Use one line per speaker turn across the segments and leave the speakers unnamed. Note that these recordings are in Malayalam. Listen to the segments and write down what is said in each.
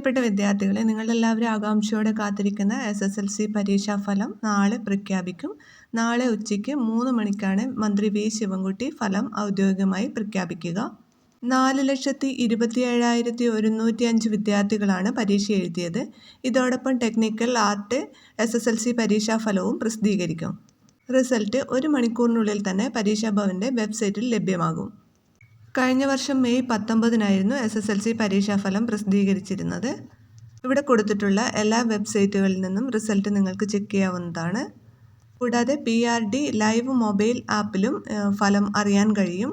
പ്രിയപ്പെട്ട വിദ്യാർത്ഥികളെ നിങ്ങളെല്ലാവരും ആകാംക്ഷയോടെ കാത്തിരിക്കുന്ന എസ് എസ് എൽ സി പരീക്ഷാ ഫലം നാളെ പ്രഖ്യാപിക്കും. നാളെ ഉച്ചയ്ക്ക് മൂന്ന് മണിക്കാണ് മന്ത്രി വി ശിവൻകുട്ടി ഫലം ഔദ്യോഗികമായി പ്രഖ്യാപിക്കുക. നാല് ലക്ഷത്തി ഇരുപത്തി ഏഴായിരത്തി ഒരുന്നൂറ്റി അഞ്ച് വിദ്യാർത്ഥികളാണ് പരീക്ഷ എഴുതിയത്. ഇതോടൊപ്പം technical art S S L C പരീക്ഷാ ഫലവും പ്രസിദ്ധീകരിക്കും. റിസൾട്ട് ഒരു മണിക്കൂറിനുള്ളിൽ തന്നെ പരീക്ഷാഭവന്റെ വെബ്സൈറ്റിൽ ലഭ്യമാകും. കഴിഞ്ഞ വർഷം മെയ് പത്തൊമ്പതിനായിരുന്നു എസ് എസ് എൽ സി പരീക്ഷാഫലം പ്രസിദ്ധീകരിച്ചിരുന്നത്. ഇവിടെ കൊടുത്തിട്ടുള്ള എല്ലാ വെബ്സൈറ്റുകളിൽ നിന്നും റിസൾട്ട് നിങ്ങൾക്ക് ചെക്ക് ചെയ്യാവുന്നതാണ്. കൂടാതെ P R D live mobile ആപ്പിലും ഫലം അറിയാൻ കഴിയും.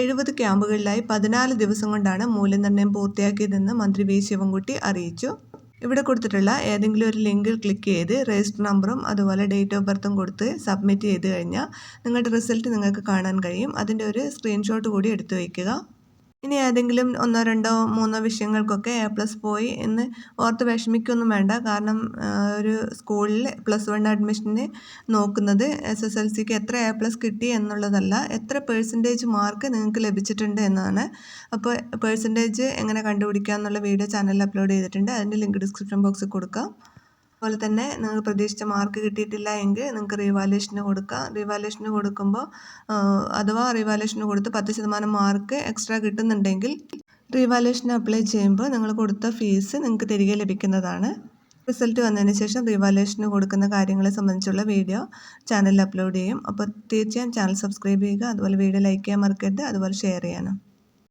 എഴുപത് ക്യാമ്പുകളിലായി പതിനാല് ദിവസം കൊണ്ടാണ് മൂല്യനിർണയം പൂർത്തിയാക്കിയതെന്ന് മന്ത്രി വി. ശിവൻകുട്ടി അറിയിച്ചു. ഇവിടെ കൊടുത്തിട്ടുള്ള ഏതെങ്കിലും ഒരു ലിങ്കിൽ ക്ലിക്ക് ചെയ്ത് രജിസ്റ്റർ നമ്പറും അതുപോലെ ഡേറ്റ് ഓഫ് ബർത്തും കൊടുത്ത് സബ്മിറ്റ് ചെയ്ത് കഴിഞ്ഞാൽ നിങ്ങളുടെ റിസൾട്ട് നിങ്ങൾക്ക് കാണാൻ കഴിയും. അതിന്റെ ഒരു സ്ക്രീൻഷോട്ട് കൂടി എടുത്തു വയ്ക്കുക. ഇനി ഏതെങ്കിലും ഒന്നോ രണ്ടോ മൂന്നോ വിഷയങ്ങൾക്കൊക്കെ എ പ്ലസ് പോയി എന്ന് ഓർത്ത് വിഷമിക്കൊന്നും വേണ്ട. കാരണം ഒരു സ്കൂളിൽ പ്ലസ് വൺ അഡ്മിഷന് നോക്കുന്നത് എസ് എസ് എൽ സിക്ക് എത്ര എ പ്ലസ് കിട്ടി എന്നുള്ളതല്ല എത്ര പേഴ്സന്റേജ് മാർക്ക് നിങ്ങൾക്ക് ലഭിച്ചിട്ടുണ്ട് എന്നാണ്. അപ്പോൾ പേഴ്സന്റേജ് എങ്ങനെ കണ്ടുപിടിക്കുക എന്നുള്ള വീഡിയോ ചാനലിൽ അപ്ലോഡ് ചെയ്തിട്ടുണ്ട്. അതിന്റെ ലിങ്ക് ഡിസ്ക്രിപ്ഷൻ ബോക്സിൽ കൊടുക്കാം. അതുപോലെ തന്നെ നിങ്ങൾ പ്രതീക്ഷിച്ച മാർക്ക് കിട്ടിയിട്ടില്ല എങ്കിൽ നിങ്ങൾക്ക് റീവാലുവേഷന് കൊടുക്കാം. റീവാലുവേഷന് കൊടുക്കുമ്പോൾ അഥവാ റീവാലുവേഷന് കൊടുത്ത് പത്ത് ശതമാനം മാർക്ക് എക്സ്ട്രാ കിട്ടുന്നുണ്ടെങ്കിൽ റീവാലുവേഷൻ അപ്ലൈ ചെയ്യുമ്പോൾ നിങ്ങൾ കൊടുത്ത ഫീസ് നിങ്ങൾക്ക് തിരികെ ലഭിക്കുന്നതാണ്. റിസൾട്ട് വന്നതിന് ശേഷം റീവാലുവേഷന് കൊടുക്കുന്ന കാര്യങ്ങളെ സംബന്ധിച്ചുള്ള വീഡിയോ ചാനലിൽ അപ്ലോഡ് ചെയ്യും. അപ്പോൾ തീർച്ചയായും ചാനൽ സബ്സ്ക്രൈബ് ചെയ്യുക. അതുപോലെ വീഡിയോ ലൈക്ക് ചെയ്യാൻ മറക്കരുത്. അതുപോലെ ഷെയർ ചെയ്യാനും.